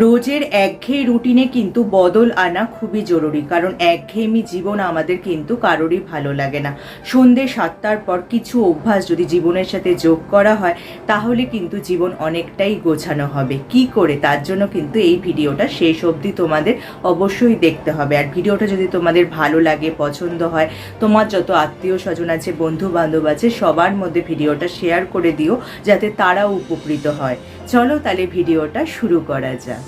রোজের একঘেয়ে রুটিনে কিন্তু বদল আনা খুবই জরুরি, কারণ একঘেয়েমি জীবন আমাদের কিন্তু কারোরই ভালো লাগে না। সন্ধে সাতটার পর কিছু অভ্যাস যদি জীবনের সাথে যোগ করা হয়, তাহলে কিন্তু জীবন অনেকটাই গোছানো হবে। কি করে? তার জন্য কিন্তু এই ভিডিওটা শেষ অবধি তোমাদের অবশ্যই দেখতে হবে। আর ভিডিওটা যদি তোমাদের ভালো লাগে, পছন্দ হয়, তোমার যত আত্মীয় স্বজন আছে বন্ধু বান্ধব আছে, সবার মধ্যে ভিডিওটা শেয়ার করে দিও, যাতে তারাও উপকৃত হয়। চলো তাহলে ভিডিওটা শুরু করা যাক।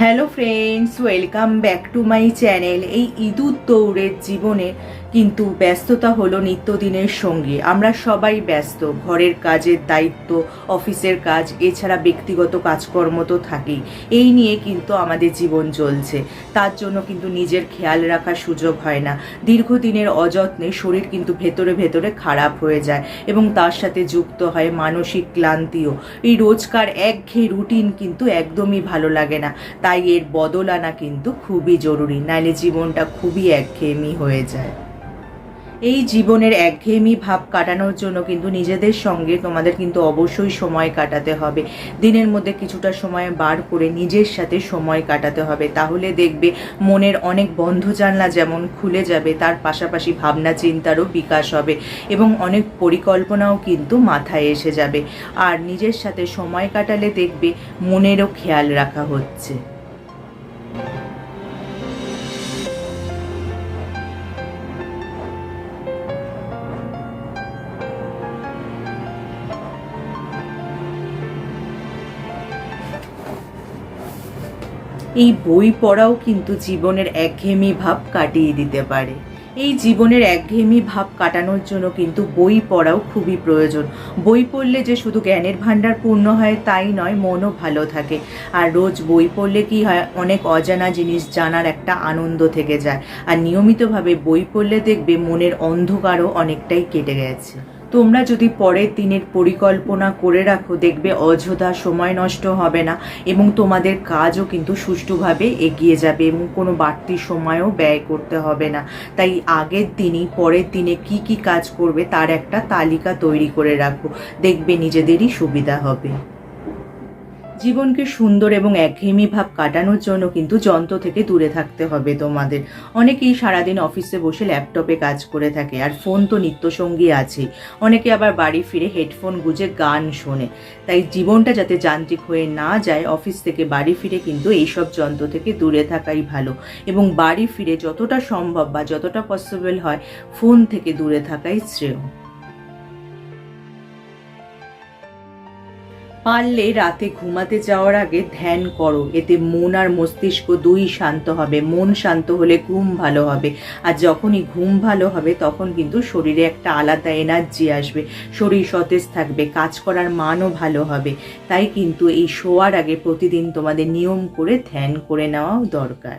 Hello friends welcome back to my channel এই ইঁদুর দৌড়ের জীবনে কিন্তু ব্যস্ততা হলো নিত্যদিনের সঙ্গে। আমরা সবাই ব্যস্ত, ঘরের কাজের দায়িত্ব, অফিসের কাজ, এছাড়া ব্যক্তিগত কাজকর্ম তো থাকেই। এই নিয়ে কিন্তু আমাদের জীবন চলছে। তার জন্য কিন্তু নিজের খেয়াল রাখার সুযোগ হয় না। দীর্ঘদিনের অযত্নে শরীর কিন্তু ভেতরে ভেতরে খারাপ হয়ে যায় এবং তার সাথে যুক্ত হয় মানসিক ক্লান্তিও। এই রোজকার একঘেয়ে রুটিন কিন্তু একদমই ভালো লাগে না। তাই এর বদল আনা কিন্তু খুবই জরুরি, নাইলে জীবনটা খুবই একঘেয়েমি হয়ে যায়। এই জীবনের একঘেয়েমি ভাব কাটানোর জন্য কিন্তু নিজেদের সঙ্গে তোমাদের কিন্তু অবশ্যই সময় কাটাতে হবে। দিনের মধ্যে কিছুটা সময় বার করে নিজের সাথে সময় কাটাতে হবে। তাহলে দেখবে মনের অনেক বন্ধ জানলা যেমন খুলে যাবে, তার পাশাপাশি ভাবনা চিন্তারও বিকাশ হবে এবং অনেক পরিকল্পনাও কিন্তু মাথায় এসে যাবে। আর নিজের সাথে সময় কাটালে দেখবে মনেরও খেয়াল রাখা হচ্ছে। এই বই পড়াও কিন্তু জীবনের একঘেয়েমি ভাব কাটিয়ে দিতে পারে। এই জীবনের একঘেয়েমি ভাব কাটানোর জন্য কিন্তু বই পড়াও খুবই প্রয়োজন। বই পড়লে যে শুধু জ্ঞানের ভাণ্ডার পূর্ণ হয়, তাই নয়, মনও ভালো থাকে। আর রোজ বই পড়লে কি হয়, অনেক অজানা জিনিস জানার একটা আনন্দ থেকে যায়। আর নিয়মিতভাবে বই পড়লে দেখবে মনের অন্ধকারও অনেকটাই কেটে গেছে। তোমরা যদি পরের দিনের পরিকল্পনা করে রাখো, দেখবে অযথা সময় নষ্ট হবে না এবং তোমাদের কাজও কিন্তু সুষ্ঠুভাবে এগিয়ে যাবে এবং কোনো বাড়তি সময়ও ব্যয় করতে হবে না। তাই আগের দিনই, পরের দিনে কি কি কাজ করবে তার একটা তালিকা তৈরি করে রাখো। দেখবে নিজেদেরই সুবিধা হবে। জীবনকে সুন্দর এবং একঘেয়েমি ভাব কাটানোর জন্য কিন্তু যন্ত্র থেকে দূরে থাকতে হবে তোমাদের। অনেকেই সারাদিন অফিসে বসে ল্যাপটপে কাজ করে থাকে, আর ফোন তো নিত্যসঙ্গী আছেই অনেকে আবার বাড়ি ফিরে হেডফোন গুজে গান শোনে। তাই জীবনটা যাতে যান্ত্রিক হয়ে না যায়, অফিস থেকে বাড়ি ফিরে কিন্তু এইসব যন্ত্র থেকে দূরে থাকাই ভালো। এবং বাড়ি ফিরে যতটা সম্ভব বা যতটা পসিবল হয়, ফোন থেকে দূরে থাকাই শ্রেয়। পারলে রাতে ঘুমাতে যাওয়ার আগে ধ্যান করো। এতে মন আর মস্তিষ্ক দুই শান্ত হবে। মন শান্ত হলে ঘুম ভালো হবে। আর যখনই ঘুম ভালো হবে, তখন কিন্তু শরীরে একটা আলাদা এনার্জি আসবে। শরীর সতেজ থাকবে, কাজ করার মানও ভালো হবে। তাই কিন্তু এই শোয়ার আগে প্রতিদিন তোমাদের নিয়ম করে ধ্যান করে নেওয়াও দরকার।